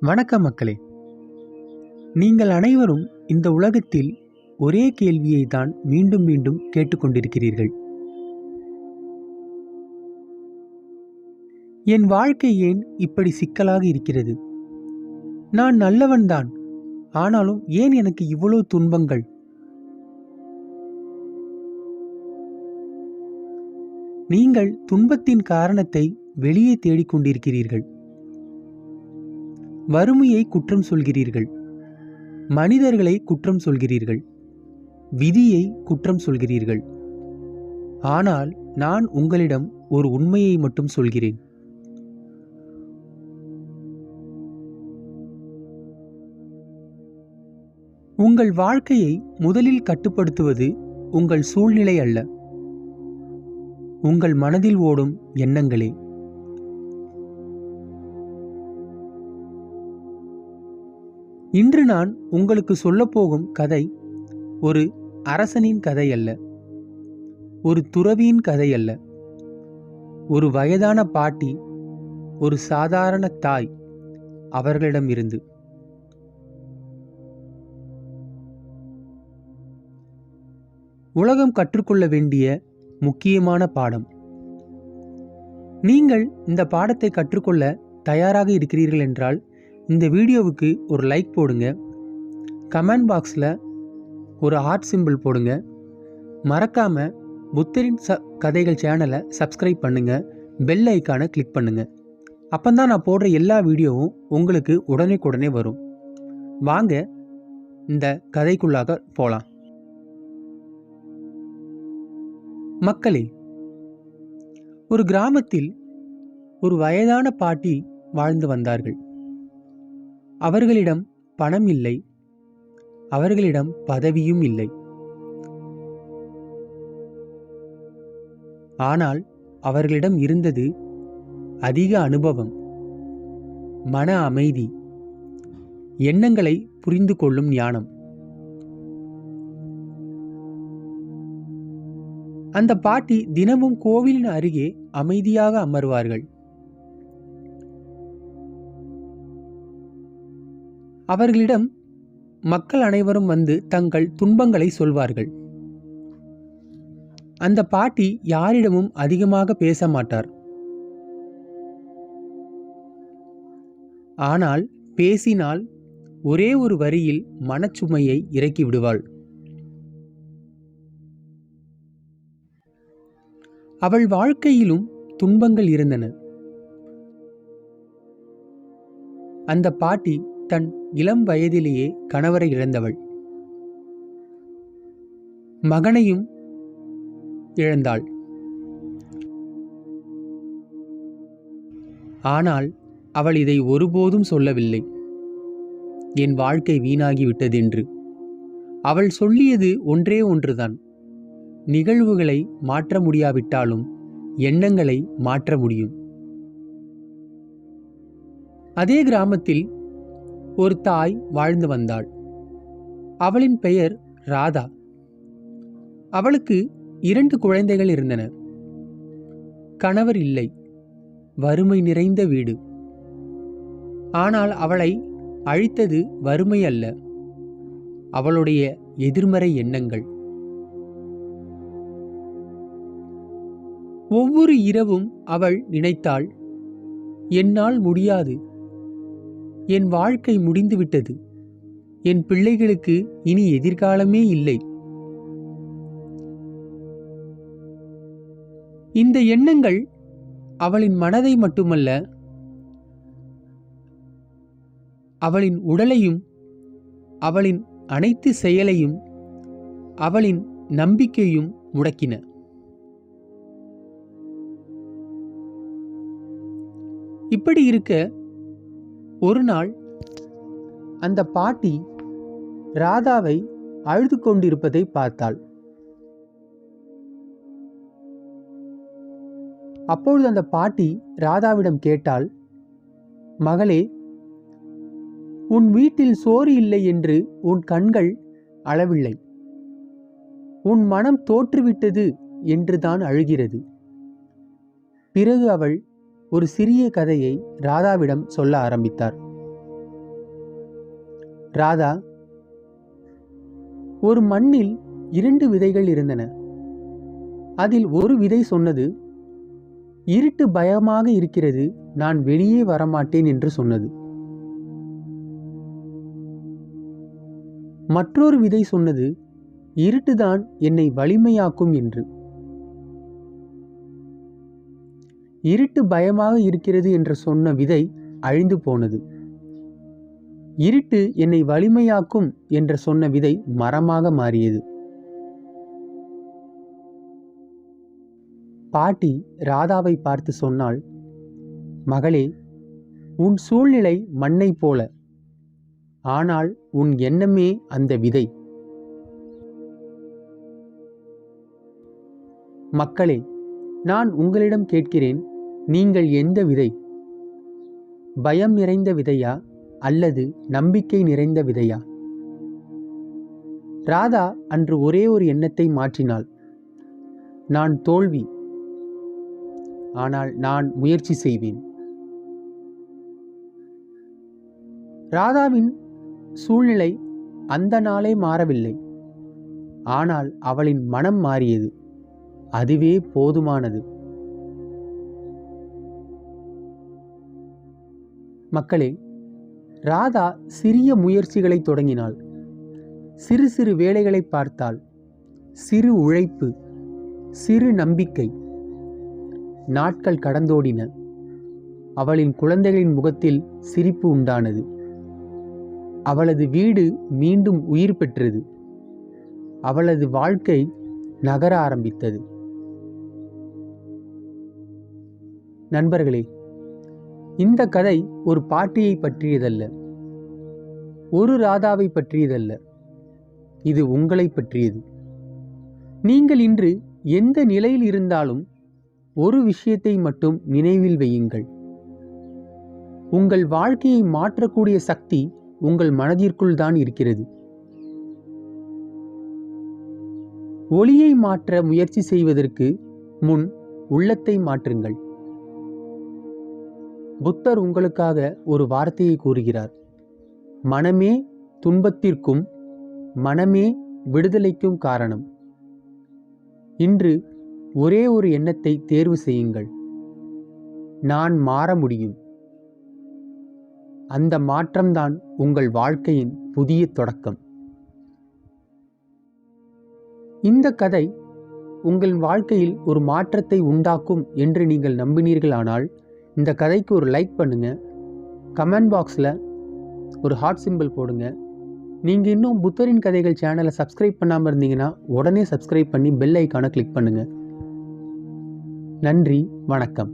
வணக்கம் மக்களே. நீங்கள் அனைவரும் இந்த உலகத்தில் ஒரே கேள்வியை தான் மீண்டும் மீண்டும் கேட்டுக்கொண்டிருக்கிறீர்கள். என் வாழ்க்கை ஏன் இப்படி சிக்கலாக இருக்கிறது? நான் நல்லவன்தான். ஆனாலும் ஏன் எனக்கு இவ்வளவு துன்பங்கள்? நீங்கள் துன்பத்தின் காரணத்தை வெளியே தேடிக்கொண்டிருக்கிறீர்கள். வறுமையை குற்றம் சொல்கிறீர்கள். மனிதர்களை குற்றம் சொல்கிறீர்கள். விதியை குற்றம் சொல்கிறீர்கள். ஆனால் நான் உங்களிடம் ஒரு உண்மையை மட்டும் சொல்கிறேன். உங்கள் வாழ்க்கையை முதலில் கட்டுப்படுத்துவது உங்கள் சூழ்நிலை அல்ல. உங்கள் மனதில் ஓடும் எண்ணங்களே. இன்று நான் உங்களுக்கு சொல்லப்போகும் கதை ஒரு அரசனின் கதை அல்ல ஒரு துறவியின் கதை அல்ல ஒரு வயதான பாட்டி ஒரு சாதாரண தாய் அவர்களிடம் இருந்து. உலகம் கற்றுக்கொள்ள வேண்டிய முக்கியமான பாடம். நீங்கள் இந்த பாடத்தை கற்றுக்கொள்ள தயாராக இருக்கிறீர்கள் என்றால் இந்த வீடியோவுக்கு ஒரு லைக் போடுங்க. கமெண்ட் பாக்ஸில் ஒரு ஹார்ட் சிம்பிள் போடுங்க. மறக்காமல் புத்தரின் ச கதைகள் சேனலை சப்ஸ்கிரைப் பண்ணுங்கள் பெல் ஐக்கானை கிளிக் பண்ணுங்கள் அப்போ தான் நான் போடுற எல்லா வீடியோவும் உங்களுக்கு உடனே வரும். வாங்க இந்த கதைக்குள்ளாக போகலாம் மக்களே ஒரு கிராமத்தில் ஒரு வயதான பாட்டி வாழ்ந்து வந்தார்கள். அவர்களிடம் பணம் இல்லை. அவர்களிடம் பதவியும் இல்லை. ஆனால் அவர்களிடம் இருந்தது அதிக அனுபவம். மன அமைதி. எண்ணங்களை புரிந்து கொள்ளும் ஞானம். அந்த பாட்டி தினமும் கோவிலின் அருகே அமைதியாக அமர்வார்கள். அவர்களிடம் மக்கள் அனைவரும் வந்து தங்கள் துன்பங்களை சொல்வார்கள். அந்த பாட்டி யாரிடமும் அதிகமாக பேச மாட்டார். ஆனால் பேசினால் ஒரே ஒரு வரியில் மனச்சுமையை இறக்கி விடுவாள். அவள் வாழ்க்கையிலும் துன்பங்கள் இருந்தன. அந்த பாட்டி தன் இளம் வயதிலேயே கணவரை இழந்தவள். மகனையும் இழந்தாள். ஆனால் அவள் இதை ஒருபோதும் சொல்லவில்லை. என் வாழ்க்கை வீணாகிவிட்டதென்று அவள் சொல்லியது ஒன்றே ஒன்றுதான். நிகழ்வுகளை மாற்ற முடியாவிட்டாலும் எண்ணங்களை மாற்ற முடியும். அதே கிராமத்தில் ஒரு தாய் வாழ்ந்து வந்தாள். அவளின் பெயர் ராதா. அவளுக்கு இரண்டு குழந்தைகள் இருந்தன. கணவர் இல்லை. வறுமை நிறைந்த வீடு. ஆனால் அவளை அழித்தது வறுமை அல்ல. அவளுடைய எதிர்மறை எண்ணங்கள். ஒவ்வொரு இரவும் அவள் நினைத்தாள் என்னால் முடியாது. என் வாழ்க்கை முடிந்துவிட்டது. என் பிள்ளைகளுக்கு இனி எதிர்காலமே இல்லை. இந்த எண்ணங்கள் அவளின் மனதை மட்டுமல்ல அவளின் உடலையும் அவளின் அனைத்து செயலையும் அவளின் நம்பிக்கையும் முடக்கின. இப்படி இருக்க ஒரு நாள் அந்த பாட்டி ராதாவை அழுது கொண்டிருப்பதை பார்த்தாள். அப்பொழுது அந்த பாட்டி ராதாவிடம் கேட்டால் மகளே உன் வீட்டில் சோறு இல்லை என்று உன் கண்கள் அளவில்லை. உன் மனம் தோற்றுவிட்டது என்றுதான் அழுகிறது. பிறகு அவள் ஒரு சிறிய கதையை ராதாவிடம் சொல்ல ஆரம்பித்தார். ராதா ஒரு மண்ணில் இரண்டு விதைகள் இருந்தன. அதில் ஒரு விதை சொன்னது இருட்டு பயமாக இருக்கிறது நான் வெளியே வரமாட்டேன் என்று சொன்னது. மற்றொரு விதை சொன்னது இருட்டுதான் என்னை வலிமையாக்கும் என்று. இருட்டு பயமாக இருக்கிறது என்று சொன்ன விதை அழிந்து போனது. இருட்டு என்னை வலிமையாக்கும் என்று சொன்ன விதை மரமாக மாறியது. பாட்டி ராதாவை பார்த்து சொன்னாள் மகளே உன் சூழ்நிலை மண்ணை போல. ஆனால் உன் எண்ணமே அந்த விதை. மக்களே நான் உங்களிடம் கேட்கிறேன் நீங்கள் எந்த விதை? பயம் நிறைந்த விதையா? அல்லது நம்பிக்கை நிறைந்த விதையா? ராதா அன்று ஒரே ஒரு எண்ணத்தை மாற்றினாள். நான் தோல்வி. ஆனால் நான் முயற்சி செய்வேன். ராதாவின் சூழ்நிலை அந்த நாளே மாறவில்லை. ஆனால் அவளின் மனம் மாறியது. அதுவே போதுமானது. மக்களே ராதா சிறிய முயற்சிகளை தொடங்கினாள். சிறு சிறு வேலைகளை பார்த்தாள். சிறு உழைப்பு சிறு நம்பிக்கை. நாட்கள் கடந்தோடின. அவளின் குழந்தைகளின் முகத்தில் சிரிப்பு உண்டானது. அவளது வீடு மீண்டும் உயிர் பெற்றது. அவளது வாழ்க்கை நகர ஆரம்பித்தது. நண்பர்களே இந்த கதை ஒரு பாட்டியை பற்றியதல்ல. ஒரு ராதாவை பற்றியதல்ல. இது உங்களை பற்றியது. நீங்கள் இன்று எந்த நிலையில் இருந்தாலும் ஒரு விஷயத்தை மட்டும் நினைவில் வையுங்கள். உங்கள் வாழ்க்கையை மாற்றக்கூடிய சக்தி உங்கள் மனதிற்குள் தான் இருக்கிறது. ஒளியை மாற்ற முயற்சி செய்வதற்கு முன் உள்ளத்தை மாற்றுங்கள். புத்தர் உங்களுக்காக ஒரு வார்த்தையை கூறுகிறார். மனமே துன்பத்திற்கும் மனமே விடுதலைக்கும் காரணம். இன்று ஒரே ஒரு எண்ணத்தை தேர்வு செய்யுங்கள். நான் மாற முடியும். அந்த மாற்றம்தான் உங்கள் வாழ்க்கையின் புதிய தொடக்கம். இந்த கதை உங்கள் வாழ்க்கையில் ஒரு மாற்றத்தை உண்டாக்கும் என்று நீங்கள் நம்பினீர்களானால் இந்த கதைக்கு ஒரு லைக் பண்ணுங்கள் கமெண்ட் பாக்ஸில் ஒரு ஹார்ட் சிம்பிள் போடுங்க. நீங்கள் இன்னும் புத்தரின் கதைகள் சேனலை சப்ஸ்கிரைப் பண்ணாமல் இருந்தீங்கன்னா உடனே சப்ஸ்கிரைப் பண்ணி பெல் ஐக்கானை கிளிக் பண்ணுங்கள் நன்றி வணக்கம்.